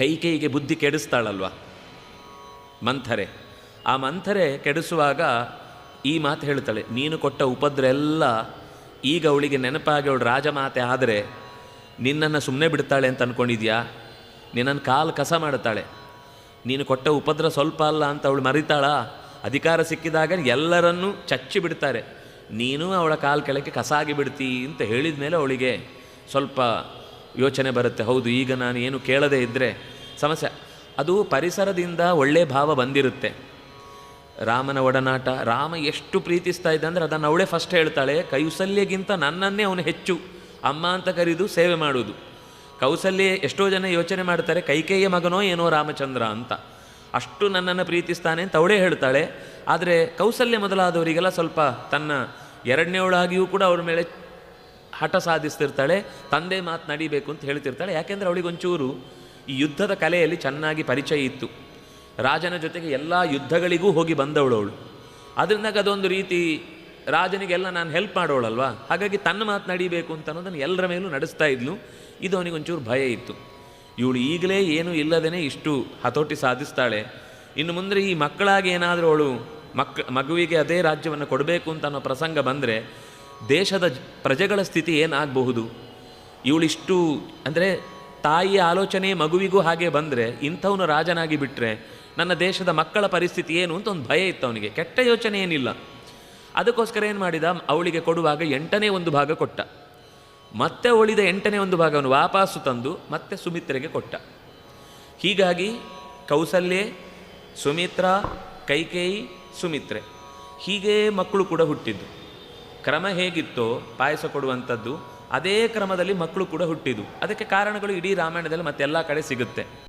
ಕೈ ಕೈಗೆ ಬುದ್ಧಿ ಕೆಡಿಸ್ತಾಳಲ್ವ? ಮಂಥರೆ. ಆ ಮಂಥರೆ ಕೆಡಿಸುವಾಗ ಈ ಮಾತು ಹೇಳ್ತಾಳೆ, ನೀನು ಕೊಟ್ಟ ಉಪದ್ರ ಎಲ್ಲ ಈಗ ಅವಳಿಗೆ ನೆನಪಾಗಿ ಅವಳು ರಾಜಮಾತೆ ಆದರೆ ನಿನ್ನನ್ನು ಸುಮ್ಮನೆ ಬಿಡ್ತಾಳೆ ಅಂತ ಅಂದ್ಕೊಂಡಿದ್ಯಾ ನಿನ್ನನ್ನು ಕಾಲು ಕಸ ಮಾಡುತ್ತಾಳೆ. ನೀನು ಕೊಟ್ಟ ಉಪದ್ರ ಸ್ವಲ್ಪ ಅಲ್ಲ ಅಂತ ಅವಳು ಮರಿತಾಳ? ಅಧಿಕಾರ ಸಿಕ್ಕಿದಾಗ ಎಲ್ಲರನ್ನೂ ಚಚ್ಚಿ ಬಿಡ್ತಾರೆ. ನೀನು ಅವಳ ಕಾಲು ಕೆಳಕ್ಕೆ ಕಸ ಆಗಿಬಿಡ್ತೀ ಅಂತ ಹೇಳಿದ ಮೇಲೆ ಅವಳಿಗೆ ಸ್ವಲ್ಪ ಯೋಚನೆ ಬರುತ್ತೆ, ಹೌದು, ಈಗ ನಾನು ಏನು ಕೇಳದೇ ಇದ್ದರೆ ಸಮಸ್ಯೆ. ಅದು ಪರಿಸರದಿಂದ ಒಳ್ಳೆಯ ಭಾವ ಬಂದಿರುತ್ತೆ. ರಾಮನ ಒಡನಾಟ, ರಾಮ ಎಷ್ಟು ಪ್ರೀತಿಸ್ತಾ ಇದ್ದ ಅಂದರೆ ಅದನ್ನು ಅವಳೇ ಫಸ್ಟ್ ಹೇಳ್ತಾಳೆ, ಕೌಸಲ್ಯಗಿಂತ ನನ್ನನ್ನೇ ಅವನು ಹೆಚ್ಚು. ಅಮ್ಮ ಅಂತ ಕರೆದು ಸೇವೆ ಮಾಡುವುದು ಕೌಸಲ್ಯ ಎಷ್ಟೋ ಜನ ಯೋಚನೆ ಮಾಡ್ತಾರೆ, ಕೈಕೇಯ ಮಗನೋ ಏನೋ ರಾಮಚಂದ್ರ ಅಂತ. ಅಷ್ಟು ನನ್ನನ್ನು ಪ್ರೀತಿಸ್ತಾನೆ ಅಂತ ಅವಳೇ ಹೇಳ್ತಾಳೆ. ಆದರೆ ಕೌಸಲ್ಯ ಮೊದಲಾದವರಿಗೆಲ್ಲ ಸ್ವಲ್ಪ ತನ್ನ ಎರಡನೇವಳಾಗಿಯೂ ಕೂಡ ಅವ್ರ ಮೇಲೆ ಹಠ ಸಾಧಿಸ್ತಿರ್ತಾಳೆ, ತಂದೆ ಮಾತು ನಡಿಬೇಕು ಅಂತ ಹೇಳ್ತಿರ್ತಾಳೆ. ಯಾಕೆಂದರೆ ಅವಳಿಗೊಂಚೂರು ಈ ಯುದ್ಧದ ಕಲೆಯಲ್ಲಿ ಚೆನ್ನಾಗಿ ಪರಿಚಯ ಇತ್ತು. ರಾಜನ ಜೊತೆಗೆ ಎಲ್ಲ ಯುದ್ಧಗಳಿಗೂ ಹೋಗಿ ಬಂದವಳು ಅವಳು. ಅದರಿಂದಾಗ ಅದೊಂದು ರೀತಿ ರಾಜನಿಗೆಲ್ಲ ನಾನು ಹೆಲ್ಪ್ ಮಾಡೋಳಲ್ವಾ? ಹಾಗಾಗಿ ತನ್ನ ಮಾತು ನಡಿಬೇಕು ಅಂತ ಅನ್ನೋದನ್ನು ಎಲ್ಲರ ಮೇಲೂ ನಡೆಸ್ತಾ ಇದ್ಲು. ಇದು ಅವನಿಗೊಂಚೂರು ಭಯ ಇತ್ತು. ಇವಳು ಈಗಲೇ ಏನೂ ಇಲ್ಲದೇ ಇಷ್ಟು ಹತೋಟಿ ಸಾಧಿಸ್ತಾಳೆ. ಇನ್ನು ಮುಂದೆ ಈ ಮಕ್ಕಳಾಗಿ ಏನಾದರೂ ಅವಳು ಮಕ್, ಮಗುವಿಗೆ ಅದೇ ರಾಜ್ಯವನ್ನು ಕೊಡಬೇಕು ಅಂತ ಅನ್ನೋ ಪ್ರಸಂಗ ಬಂದರೆ ದೇಶದ ಪ್ರಜೆಗಳ ಸ್ಥಿತಿ ಏನಾಗಬಹುದು? ಇವಳಿಷ್ಟು, ಅಂದರೆ ತಾಯಿಯ ಆಲೋಚನೆ ಮಗುವಿಗೂ ಹಾಗೆ ಬಂದರೆ ಇಂಥವನು ರಾಜನಾಗಿ ಬಿಟ್ಟರೆ ನನ್ನ ದೇಶದ ಮಕ್ಕಳ ಪರಿಸ್ಥಿತಿ ಏನು ಅಂತ ಒಂದು ಭಯ ಇತ್ತು ಅವನಿಗೆ. ಕೆಟ್ಟ ಯೋಚನೆ ಏನಿಲ್ಲ. ಅದಕ್ಕೋಸ್ಕರ ಏನು ಮಾಡಿದ? ಅವಳಿಗೆ ಕೊಡುವಾಗ ಎಂಟನೇ ಒಂದು ಭಾಗ ಕೊಟ್ಟ. ಮತ್ತೆ ಉಳಿದ ಎಂಟನೇ ಒಂದು ಭಾಗವನ್ನು ವಾಪಸ್ಸು ತಂದು ಮತ್ತೆ ಸುಮಿತ್ರೆಗೆ ಕೊಟ್ಟ. ಹೀಗಾಗಿ ಕೌಸಲ್ಯೆ, ಸುಮಿತ್ರ, ಕೈಕೇಯಿ, ಸುಮಿತ್ರೆ ಹೀಗೇ ಮಕ್ಕಳು ಕೂಡ ಹುಟ್ಟಿದ್ದು. ಕ್ರಮ ಹೇಗಿತ್ತೋ ಪಾಯಸ ಕೊಡುವಂಥದ್ದು, ಅದೇ ಕ್ರಮದಲ್ಲಿ ಮಕ್ಕಳು ಕೂಡ ಹುಟ್ಟಿದ್ದು. ಅದಕ್ಕೆ ಕಾರಣಗಳು ಇಡೀ ರಾಮಾಯಣದಲ್ಲಿ ಮತ್ತೆಲ್ಲ ಕಡೆ ಸಿಗುತ್ತೆ.